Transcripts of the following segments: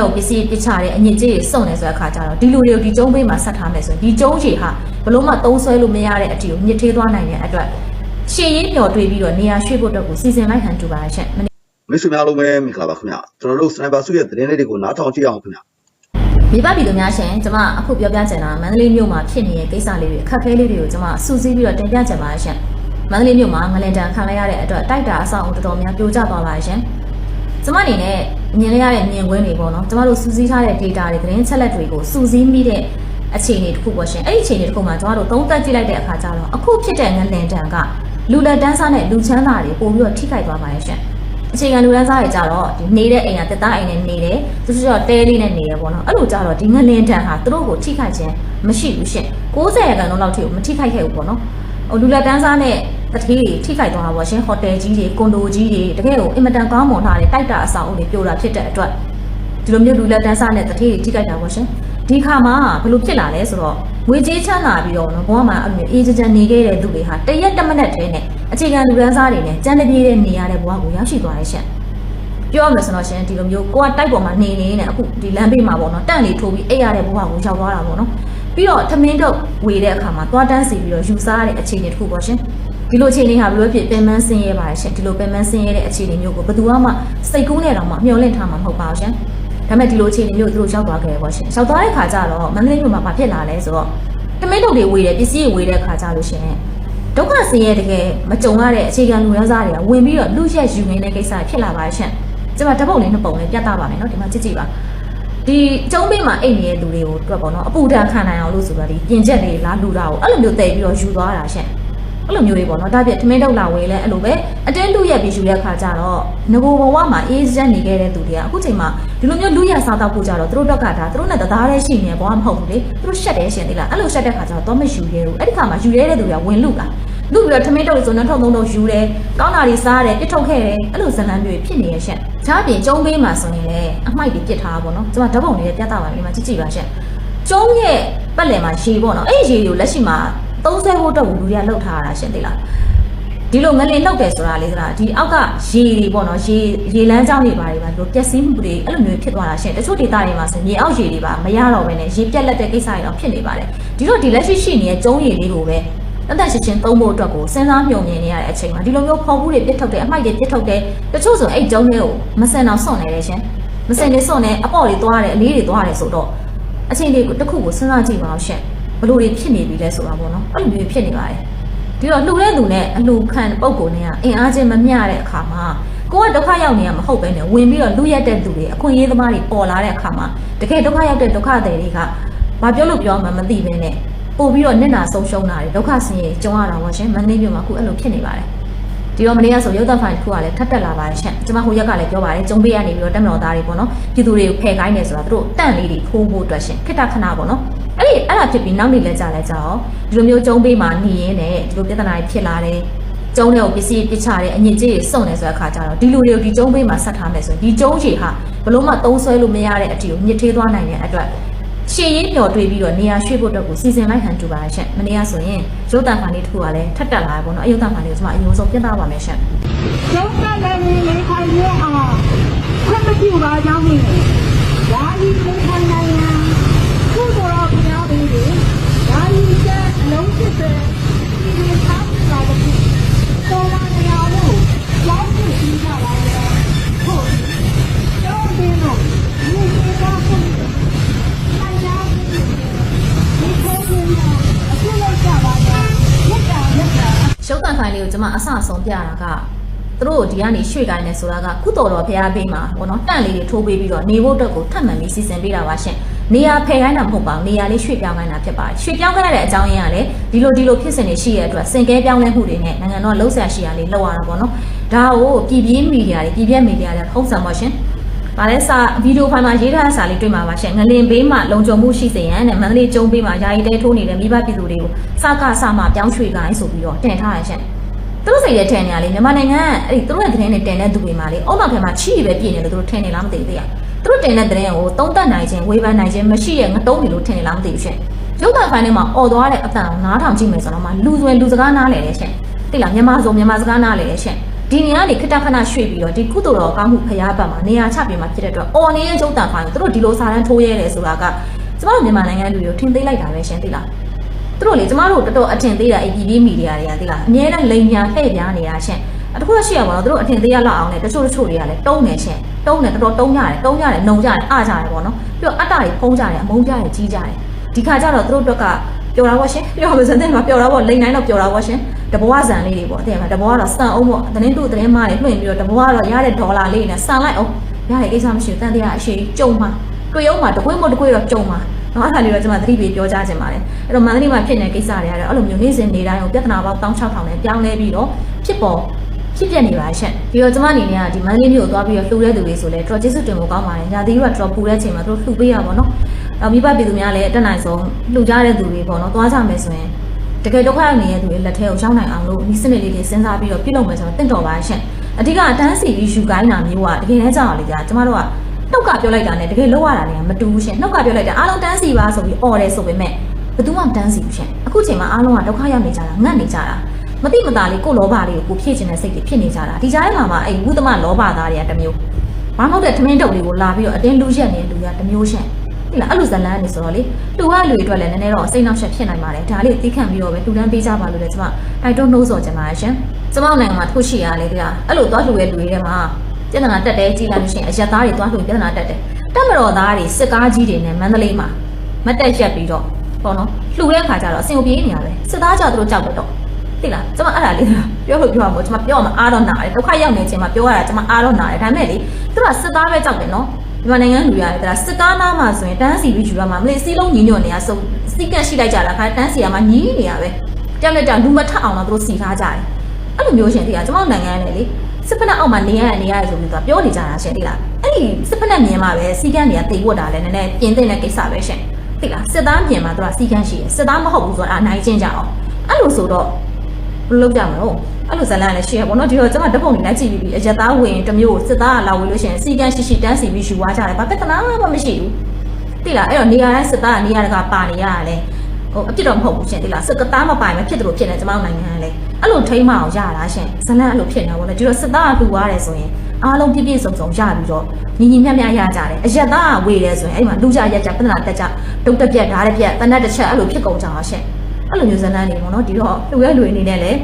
ကိုပစ္စည်းပစ်ချတဲ့အညစ်အကြေးတွေစုံနေဆိုတဲ့အခါကျတော့ဒီလူတွေကိုဒီကျုံးပေးမှာဆက်ထားမယ်ဆိုရင်ဒီကျုံးကြီးဟာဘလို့မှသုံးဆွဲလို့မရတဲ့အတီကိုညစ်သေးသွားနိုင်တဲ့အတွက်ရှေ့ရင်းမျော်တွေးပြီးတော့နေရာရွှေ့ဖို့အတွက်ကိုစီစဉ်လိုက်ဟန်တူပါရဲ့ရှင့်မိတ်ဆွေများအားလုံးပဲမင်္ဂလာပါခင်ဗျာကျွန်တော်တို့စနိုက်ပါစုရဲ့သတင်းလေးတွေကိုနားထောင်ကြည့်အောင်ခင်ဗျာမိဘပြည်သူများရှင်ကျွန်မအခုပြောပြချင်တာမန္တလေးမြို့မှာဖြစ်နေတဲ့ကိစ္စလေးတွေအခက်အခဲလေးတွေကိုကျွန်မစူးစီးပြီးတော့တင်ပြချင်ပါတယ်ရှင်မန္တလေးမြို့မှာငလင်တန်ခံလိုက်ရတဲ့အတွက်တိုက်တာအဆောက်အဦတော်တော်များပြိုကျသွားပါရှင်ကျွန်မအနေနဲ့ မြင်လိုက်ရတဲ့မြင်ကွင်းတွေပေါ့နော်ကျွန်မတို့စူးစီးထားတဲ့ data တွေသတင်းချက်လက်တွေကိုစူးစီးမိတဲ့အခြေအနေတစ်ခုပေါ့ရှင်အဲ့ဒီအခြေအနေတစ်ခုမှာကျွန်တော်တို့သုံးသပ်ကြည့်လိုက်တဲ့အခါကျတော့အခုဖြစ်တဲ့ငလင်တန်ကလူလက်တန်းစားနဲ့လူချမ်းသာတွေပို့ပြီးတော့ထိခိုက်သွားပါရဲ့ရှင်အခြေခံလူတန်းစားတွေကြတော့ဒီနေတဲ့အိမ်ကတက်သားအိမ်နဲ့နေတယ်သူတို့ကတဲလေးနဲ့နေတယ်ပေါ့နော်အဲ့လိုကြတော့ဒီငလင်တန်ဟာသူတို့ကိုထိခိုက်ခြင်းမရှိဘူးရှင့်60ရာခိုင်နှုန်းလောက်ထိကိုမထိခိုက်ခဲ့ဘူးပေါ့နော်ဟိုလူလက်တန်းစားနဲ့ တတိတွေထိခိုက်သွားတာပေါ့ရှင်ဟိုတယ်ကြီးတွေကွန်ဒိုကြီးတွေတကယ်ကိုအင်မတန်ကောင်းမွန်ထားတဲ့တိုက်တာအဆောင်အုပ်တွေပြိုတာဖြစ်တဲ့အတွက်ဒီလိုမျိုးလူလက်တန်းစားနဲ့တတိတွေထိခိုက်တာပေါ့ရှင်ဒီခါမှာဘယ်လိုဖြစ်လာလဲဆိုတော့ငွေကြေးချမ်းသာပြီးတော့နော်ဘဝမှာအဲ့လိုမျိုးအေးချမ်းချမ်းနေခဲ့တဲ့သူတွေဟာတရက်တစ်မိနက်တည်းနဲ့အခြေခံလူတန်းစားတွေနဲ့ကြမ်းတပြေးတဲ့နေရတဲ့ဘဝကိုရောက်ရှိသွားတယ်ရှင်ပြောရမယ်ဆိုတော့ရှင်ဒီလိုမျိုးကိုကတိုက်ပေါ်မှာနေနေနဲ့အခုဒီလမ်းဘေးမှာပေါ့နော်တန့်လေးထိုးပြီးအိပ်ရတဲ့ဘဝကိုရောက်သွားတာပေါ့နော်ပြီးတော့ထမင်းတော့ဝေတဲ့အခါမှာသွားတန်းစီပြီးတော့ယူစားရတဲ့အခြေအနေတစ်ခုပေါ့ရှင် ဒီလိုအခြေအနေဟာဘယ်လိုဖြစ်ပင်ပန်းဆင်းရဲပါလဲရှင်ဒီလိုပင်ပန်းဆင်းရဲတဲ့အခြေအနေမျိုးကိုဘယ်သူမှစိတ်ကူးနဲ့တော့မှမျှော်လင့်ထားမှာမဟုတ်ပါဘူးရှင်ဒါပေမဲ့ဒီလိုအခြေအနေမျိုးသူတို့ရောက်သွားခဲ့ပေါ့ရှင်ရောက်သွားတဲ့ခါကျတော့မန္တလေးမြို့မှာဘာဖြစ်လာလဲဆိုတော့ထမင်းတော့တွေဝေတယ်ပစ္စည်းတွေဝေတဲ့ခါကျလို့ရှင်ဒုက္ခဆင်းရဲတကယ်မကြုံရတဲ့အခြေခံလူရစားတွေကဝင်ပြီးတော့လူရက်ယူနေတဲ့ကိစ္စဖြစ်လာပါရှင် ကျွန်မဓာတ်ပုံလေးနှစ်ပုံလေးပြသပါမယ်เนาะဒီမှာကြည့်ကြည့်ပါဒီကျုံးပေးမှာအိတ်နေတဲ့လူတွေကိုတွက်ပေါ့နော်အပူဓာတ်ခံနိုင်အောင်လို့ဆိုတော့ဒီပြင်ချက်လေးလားလူတာကိုအဲ့လိုမျိုးတည်ပြီးတော့ယူသွားတာရှင့် အဲ့လိုမျိုးတွေပေါ့နော်ဒါပြထမင်းတုပ်လာဝယ်လဲအဲ့လိုပဲအတင်းလူရက်ပြီးယူတဲ့ခါကျတော့ငဘိုဘဝမှာအေးစက်နေခဲ့တဲ့သူတွေကအခုချိန်မှာဒီလိုမျိုးလူရက်စားတော့ဖို့ကြတော့သူတို့တော့ကဒါသူတို့နဲ့တသားတည်းရှိနေဘဝမဟုတ်ဘူးလေသူတို့ရှက်တယ်ရှင်သေးလားအဲ့လိုရှက်တဲ့ခါကျတော့တော့မယူရဲဘူးအဲ့ဒီခါမှာယူရဲတဲ့သူတွေကဝင်လူတာလူပြီးတော့ထမင်းတုပ်ဆိုတော့ထုံထုံတော့ယူတယ်ကောင်းတာတွေစားတယ်ပြစ်ထုတ်ခဲ့တယ်အဲ့လိုဇလန်းမျိုးဖြစ်နေရရှင့်။ဒါအပြင်ကျုံးပေးမှာဆိုရင်လည်းအမိုက်တွေပြစ်ထားတာပေါ့နော်။ကျွန်မဓာတ်ပုံတွေပြသပါမယ်ဒီမှာကြည့်ကြည့်ပါရှင့်။ကျုံးရဲ့ပတ်လည်မှာရေပေါ့နော်။အဲ့ဒီရေကိုလက်ရှိမှာ 30ဖို့အတွက်ကိုလူတွေကလှုပ်ထားရတာရှင့်သိလား။ဒီလိုငလင်လှုပ်တယ်ဆိုတာလေသလားဒီအောက်ကရေတွေပေါ့နော်ရေရေလမ်းကြောင်းတွေပါတွေပါဒီလိုပျက်စီးမှုတွေအဲ့လိုမျိုးဖြစ်သွားတာရှင့်တချို့ဒေသတွေမှာဆိုမြေအောက်ရေတွေပါမရတော့ဘဲနဲ့ရေပြက်လက်တဲ့ကိစ္စတွေတော့ဖြစ်နေပါတယ်ဒီတော့ဒီလက်ရှိရှိနေတဲ့ကျုံးရေလေးကိုပဲတသက်ရှင်ချင်းသုံးဖို့အတွက်ကိုစဉ်းစားမျှော်မြင်နေရတဲ့အချိန်မှာဒီလိုမျိုးဖော်မှုတွေပြစ်ထုတ်တယ်အမိုက်တွေပြစ်ထုတ်တယ်တချို့ဆိုအဲ့ကျုံးလေးကိုမစင်အောင်စွန့်နေတယ်ရှင်မစင်နေစွန့်နေအပေါ့တွေသွားတယ်အလေးတွေသွားတယ်ဆိုတော့အချိန်လေးတစ်ခုကိုစဉ်းစားကြည့်ပါအောင်ရှင် ဘလို့တွေဖြစ်နေပြီလဲဆိုတာပေါ့နော်အဲ့လိုမျိုးဖြစ်နေပါတယ်ဒီတော့လှူတဲ့သူနဲ့အလှခံပုံကိုနဲ့ကအင်အားချင်းမမျှတဲ့အခါမှာကိုကဒုက္ခရောက်နေရမဟုတ်ပဲနဲ့ဝင်ပြီးတော့လူရက်တဲ့သူတွေအခွင့်အရေးသမားတွေပေါ်လာတဲ့အခါမှာတကယ်ဒုက္ခရောက်တဲ့ဒုက္ခတွေတွေကဘာပြောလို့ပြောမှမသိပဲနဲ့ပို့ပြီးတော့နစ်နာဆုံးရှုံးတာတွေဒုက္ခဆင်းရဲကြုံရတာပါရှင်မန္တလေးမြို့မှာအခုအဲ့လိုဖြစ်နေပါတယ်ဒီတော့မနေ့ကဆိုရုပ်သံဖိုင်တစ်ခုကလည်းထပ်တက်လာပါတယ်ရှင်ကျွန်မဟိုရက်ကလည်းပြောပါတယ်ကျုံပေးရနေပြီးတော့တက်မတော်သားတွေပေါ့နော်ပြည်သူတွေကိုဖယ်ခိုင်းနေဆိုတာသူတို့တန့်လေးတွေထိုးဖို့အတွက်ရှင်ခိတ္တခဏပေါ့နော် အဲ့ဒီအဲ့ဒါဖြစ်ပြီးနောက်နေ့လဲကြာလဲကြာအောင်ဒီလိုမျိုးကျုံပေးမှာနေရင်းနဲ့ဒီလိုပြဿနာတွေဖြစ်လာတယ်ကျုံတွေကိုပစ္စည်းပစ်ချတဲ့အညစ်အကြေးတွေစုံနေဆိုတဲ့အခါကျတော့ဒီလူတွေကိုဒီကျုံပေးမှာဆက်ထားမယ်ဆိုရင်ဒီကျုံးကြီးဟာဘလို့မှသုံးဆွဲလို့မရတဲ့အတီကိုညစ်သေးသွားနိုင်တဲ့အတွက်ရှေ့ရင်းမျော်တွေးပြီးတော့နေရာရွှေ့ဖို့အတွက်ကိုစီစဉ်လိုက်ဟန်တူပါရှင့်မနေ့ကဆိုရင်ရုပ်တံဖာလေးတစ်ခုကလည်းထပ်တက်လာတယ်ပေါ့နော်အယုတ်တံဖာလေးကိုကျွန်မအရင်ဆုံးပြသပါမယ်ရှင့်ကျုံးကလည်းနေထိုင်ရအောင်ခွင့်မပြုပါကြောင်းနေဓာရီနေထိုင်နိုင် တံဖိုင်လေးကိုကျွန်မအဆအဆုံးပြတာကသူတို့ဒီကနေရွှေ့ကိုင်းနေဆိုတာကကုတော်တော်ဖရားပေးမှာပေါ့နော်တန့်လေးတွေထိုးပေးပြီးတော့နေဖို့အတွက်ကိုထပ်မံပြီးစီစဉ်ပေးတာပါရှင့်နေရာဖယ်ခိုင်းတာမဟုတ်ပါဘူးနေရာလေးရွှေ့ပြောင်းခိုင်းတာဖြစ်ပါတယ်ရွှေ့ပြောင်းခိုင်းရတဲ့အကြောင်းရင်းကလည်းဒီလိုဒီလိုဖြစ်စဉ်တွေရှိရတဲ့အတွက်စင်ကဲပြောင်းလဲမှုတွေနဲ့နိုင်ငံတော်ကလှုပ်ရှားရှိရလေးလောက်ရတာပေါ့နော်ဒါကိုပြည်ပြင်းမီဒီယာတွေပြည်ပြည့်မီဒီယာတွေဖုံးစံပါရှင်။ဗာလဲစာဗီဒီယိုဖိုင်မှာရေးထားတဲ့စာလေးတွေ့မှာပါရှင်။ငလင်ဘေးမှာလုံခြုံမှုရှိစေရန်နဲ့မန္တလေးကျုံဘေးမှာယာယီတဲထိုးနေတဲ့မိဘပြည်သူတွေကိုစကားစမှပြောင်းရွှေ့ခိုင်းဆိုပြီးတော့တင်ထားရရှင်။ သူတို့စိတ်ရဲ့ထင်နေရလေမြန်မာနိုင်ငံကအဲ့ဒီသူတို့ရဲ့သတင်းတွေတင်တဲ့သူတွေမှာလေအုံနောက်ထဲမှာချီပဲပြည်နေလို့သူတို့ထင်နေလားမသိသေးဘူး။သူတို့တင်တဲ့သတင်းကိုသုံးသပ်နိုင်ခြင်းဝေဖန်နိုင်ခြင်းမရှိတဲ့ငတုံးတွေလို့ထင်နေလားမသိဘူးရှင်။ရုပ်သံဖိုင်ထဲမှာអော်သွားတဲ့အတန်ကိုနားထောင်ကြည့်မယ်ဆိုတော့မှလူစွဲလူစကားနားလဲလေရှင်။သိလားမြန်မာစုံမြန်မာစကားနားလဲလေရှင်။ဒီနေရာနေခတခဏရွှေ့ပြီးတော့ဒီကုသိုလ်တော်ကောင်းမှုဖရားဘက်မှာနေရာချပြီးမှဖြစ်တဲ့အတွက်အော်နေတဲ့ကျုပ်တန်ဖိုင်ကိုသူတို့ဒီလိုစာတန်းထိုးရဲတယ်ဆိုတာကကျမတို့မြန်မာနိုင်ငံလူတွေကိုထင်သေးလိုက်တာပဲရှင်သိလား သူတို့လေကျမတို့တော်တော်အထင်သေးတာ APP မီဒီယာတွေကသိလားအများနဲ့လိန်ညာလှည့်ပြားနေတာရှင်အတခုတော့ရှိရပါတော့သူတို့အထင်သေးရလောက်အောင်လေတချို့တချို့တွေကလည်းတုံးနေရှင်တုံးနေတော်တော်တုံးကြတယ်တုံးကြတယ်နှုံကြတယ်အားကြတယ်ပေါ့နော်ပြီးတော့အတ္တတွေဖုံးကြတယ်အမုန်းကြတယ်ကြီးကြတယ်ဒီခါကျတော့သူတို့အတွက်ကပျော်တာပေါ့ရှင်ပြောလို့စတဲ့မှာပျော်တာပေါ့လိန်တိုင်းတော့ပျော်တာပေါ့ရှင်တဘဝဇံလေးတွေပေါ့တဲ့မှာတဘဝတော့စံအောင်ပေါ့သတင်းတူသတင်းမားတွေလွှင့်ပြီးတော့တဘဝတော့ရတဲ့ဒေါ်လာလေးနဲ့စံလိုက်အောင်ရတဲ့ကိစ္စမရှိဘူးတန်တရားအရှိကြုံမှာတွေ့အောင်မှာတကွေးမတကွေးတော့ကြုံမှာ နော်အဲ့ဒါလေးတော့ကျွန်မသတိပေးပြောကြားခြင်းပါတယ်အဲ့တော့မန္တလေးမှာဖြစ်နေတဲ့ကိစ္စတွေကတော့အဲ့လိုမျိုးနေ့စဉ်နေ့တိုင်းကိုပြဿနာပေါင်း16000နဲ့ပြောင်းလဲပြီးတော့ဖြစ်ပေါ်ဖြစ်ပြနေပါရှင့်ပြီးတော့ကျွန်မအနေနဲ့ကဒီမန္တလေးမြို့ကိုသွားပြီးတော့လှူတဲ့သူတွေဆိုလဲတော်ကျေးဇူးတင်ဖို့ကောင်းပါတယ်ညာသီးကတော်ပူတဲ့အချိန်မှာတို့လှူပေးရပါတော့နောက်မိဘပြည်သူများလည်းအတက်နိုင်ဆုံးလှူကြတဲ့သူတွေပေါ့နော်သွားကြမယ်ဆိုရင်တကယ်ဒုက္ခရောက်နေတဲ့သူတွေလက်ထဲကိုရောက်နိုင်အောင်လို့ဒီစနစ်လေးတွေစဉ်းစားပြီးတော့ပြုလုပ်မယ်ဆိုတော့တင့်တော်ပါရှင့်အဓိကအတန်းစီပြီးယူကိုင်းတာမျိုးကတကယ်လည်းကြောက်ရလေကြာကျမတို့က နှုတ်ကပြောလိုက်တာနဲ့တကယ်လောက်ရတာလည်းမတူဘူးရှင်နှုတ်ကပြောလိုက်တာအားလုံးတန်းစီပါဆိုပြီးអော်တယ်ဆိုပေမဲ့ဘယ်သူမှမတန်းစီဘူးရှင်အခုချိန်မှာအားလုံးကဒုက္ခရောက်နေကြတာငတ်နေကြတာမတိမတာလေးကိုလောဘလေးကိုကိုဖြည့်ချင်တဲ့စိတ်တွေဖြစ်နေကြတာဒီကြားထဲမှာမှအဲ့ဝုသမလောဘသားတွေကတစ်မျိုးဘာမှမဟုတ်တဲ့ထမင်းတုပ်လေးကိုလာပြီးတော့အတင်းလူရက်နေတဲ့လူကတစ်မျိုးရှင်ဒီလားအဲ့လိုဇလန်းနေဆိုတော့လေလူကလူတွေအတွက်လည်းနည်းနည်းတော့စိတ်နှောက်ယှက်ဖြစ်နိုင်ပါတယ်ဒါလေးသိခံပြီးတော့ပဲတူတန်းပေးကြပါလို့လည်းကျွန်မတိုက်တွန်းနှိုးဆော်ချင်ပါတယ်ရှင်ကျွန်မနိုင်ငံမှာထုတ်ရှိရလေဒီလားအဲ့လိုသွားလူရဲ့လူတွေထဲမှာ ပြဿနာတက်တယ်ကြည်လိုက်လို့ရှိရင်အရက်သားတွေသွားလို့ပြဿနာတက်တယ်တက်မတော်သားတွေစစ်ကားကြီးတွေနဲ့မန္တလေးမှာမတက်ရက်ပြီးတော့ပေါ့နော်လှူတဲ့ခါကျတော့အစင်ကိုပြေးနေရပဲစစ်သားကြသူတို့ကြောက်တယ်တော့သိလားကျွန်မအဲ့ဒါလေးပြောလို့ပြောရမို့ကျွန်မပြောမှအားတော့နာတယ်ဒုက္ခရောက်နေချိန်မှာပြောရတာကျွန်မအားတော့နာတယ်ဒါပေမဲ့လေသူကစစ်သားပဲကြောက်တယ်နော်မြန်မာနိုင်ငံလူရတယ်ဒါစစ်ကားနားမှာဆိုရင်တန်းစီပြီးယူရမှာမလေးစီးလုံးညီညွတ်နေရစုံစီကန့်ရှိလိုက်ကြတာခါတန်းစီရမှာညီးနေရပဲကြောက်လက်ကြောက်လူမထအောင်တော့သူတို့စီထားကြတယ်အဲ့လိုမျိုးရှင်သိလားကျွန်မနိုင်ငံနဲ့လေ စစ်ဖက်နဲ့အောက်မှာနေရနေရတယ်ဆိုပြီးတော့ပြောနေကြတာရှင်သိလားအဲ့ဒီစစ်ဖက်နဲ့မြင်မှာပဲစီကန်းတွေကတိတ်ဝတ်တာလဲနည်းနည်းပြင်တဲ့ကိစ္စပဲရှင်သိလားစစ်သားမြင်မှာသူကစီကန်းရှိတယ်စစ်သားမဟုတ်ဘူးဆိုတာအနိုင်ချင်းကြအောင်အဲ့လိုဆိုတော့ဘယ်လိုလုပ်ကြမလို့အဲ့လိုဇလန်လည်းရှိရပေါ့နော်ဒီတော့ကျွန်မဓာတ်ပုံတွေလိုက်ကြည့်ပြီးပြီအရက်သားဝင်တစ်မျိုးစစ်သားကလာဝင်လို့ရှိရင်စီကန်းရှိရှိတန်းစီပြီးယူသွားကြတယ်ဘာပြဿနာမှမရှိဘူးသိလားအဲ့တော့နေရာတိုင်းစစ်သားကနေရာတကပါနေရတယ်ဟိုအပြစ်တော့မဟုတ်ဘူးရှင်သိလားစစ်သားမပိုင်မဖြစ်တယ်လို့ဖြစ်နေကျွန်မတို့နိုင်ငံကလည်း အဲ့လိုထိမ့်မအောင်ရတာရှင်ဇလန်အဲ့လိုဖြစ်နေတာပေါ့လေဒီတော့စစ်သားကလှူသွားတယ်ဆိုရင်အားလုံးပြည့်ပြည့်စုံစုံရပြီးတော့ညီညီမျှမျှရကြတယ်အရက်သားကဝေတယ်ဆိုရင်အဲ့ဒီမှာလူကြရက်ကြပြဿနာတက်ကြဒုတ်တက်ပြက်ဓာတ်တက်ပြက်တနတ်တစ်ချက်အဲ့လိုဖြစ်ကုန်ကြတာရှင်အဲ့လိုမျိုးဇလန်နေပေါ့နော်ဒီတော့လှူရဲလူအနေနဲ့လည်း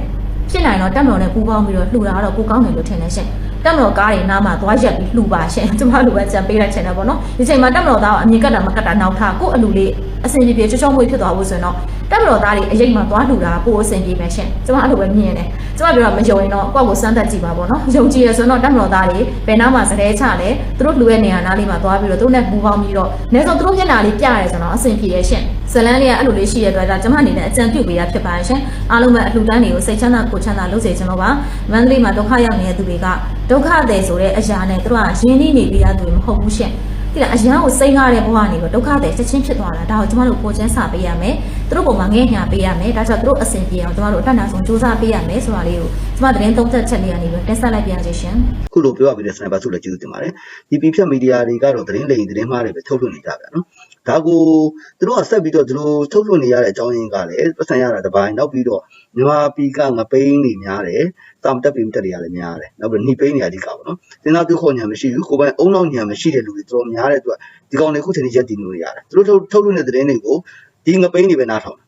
ဖြစ်နိုင်တော့တက်မတော်နဲ့ပူပေါင်းပြီးတော့လှူတာကတော့ပူကောင်းတယ်လို့ထင်တယ်ရှင်တက်မတော်ကားတွေနားမှာသွားရက်ပြီးလှူပါရှင်ကျမလူပဲကြံပေးလိုက်ချင်တယ်ပေါ့နော်ဒီချိန်မှာတက်မတော်သားကအမြင်ကတ်တာမကတ်တာနောက်ထားကို့အလူလေးအစင်ပြေပြေချောချောမွေးဖြစ်သွားဖို့ဆိုရင်တော့ တက်မတော်သားတွေအရေးမှသွားလှူတာပို့အစင်ပြေမယ်ရှင်ကျမအဲ့လိုပဲမြင်တယ်ကျမပြောတာမယုံရင်တော့ကိုယ့်ကိုစမ်းသပ်ကြည့်ပါပေါ့နော်ယုံကြည်ရဆိုတော့တက်မတော်သားတွေဘယ်နားမှာစတဲ့ချလဲသူတို့လှူရဲ့နေရာနားလေးမှာသွားပြီးတော့သူတို့နဲ့ပူပေါင်းပြီးတော့နေဆုံးသူတို့မျက်နှာလေးပြရဲဆိုတော့အစင်ပြေရဲ့ရှင်ဇလန်းလေးကအဲ့လိုလေးရှိရတဲ့အတွက်ဒါကျမအနေနဲ့အကြံပြုပေးတာဖြစ်ပါတယ်ရှင်အားလုံးပဲအလှူဒန်းတွေကိုစိတ်ချမ်းသာကိုယ်ချမ်းသာလုပ်စေချင်လို့ပါမန္တလေးမှာဒုက္ခရောက်နေတဲ့သူတွေကဒုက္ခသည်ဆိုတဲ့အရာနဲ့သူတို့ကရင်းနှီးနေပြီးသားသူတွေမဟုတ်ဘူးရှင် ဒီလားအရန်ကိုစိတ်ကားတဲ့ဘဝနေပြီးဒုက္ခတွေချက်ချင်းဖြစ်သွားတာဒါကိုကျမတို့ကိုချမ်းစာပေးရမယ်သူတို့ပုံမှာငဲ့ညာပေးရမယ်ဒါကြောင့်သူတို့အဆင်ပြေအောင်ကျမတို့အတတ်နိုင်ဆုံးစူးစမ်းပေးရမယ်ဆိုတာလေးကိုကျမသတင်းသုံးသက်ချက်လေးကနေပြီးတက်ဆက်လိုက်ပြရစီရှင်ခုလိုပြောရပြီးတဲ့စနိုက်ပါဆိုလည်းကျေးဇူးတင်ပါတယ်ဒီပြဖြတ်မီဒီယာတွေကတော့သတင်းလိမ်သတင်းမှားတွေပဲထုတ်လွှင့်နေကြဗျာနော် ဒါကိုသူတို့ကဆက်ပြီးတော့သူတို့ထုတ်လွှင့်နေရတဲ့အကြောင်းရင်းကလည်းပတ်စံရတာတစ်ပိုင်းနောက်ပြီးတော့မြန်မာပြည်ကငပိန်းတွေများတယ်တာမတက်ပင်တက်တွေကလည်းများတယ်နောက်ပြီးနှိပိန်းတွေအဓိကပေါ့နော်စဉ်းစားတွေ့ခေါ်ညာမရှိဘူးကိုယ်ပိုင်အုံနောက်ညာမရှိတဲ့လူတွေတော်တော်များတဲ့အတွက်ဒီကောင်တွေခုချိန်ကြီးရက်တည်နေလို့ရတယ်သူတို့ထုတ်ထုတ်လွှင့်တဲ့သတင်းတွေကိုဒီငပိန်းတွေပဲနားထောင်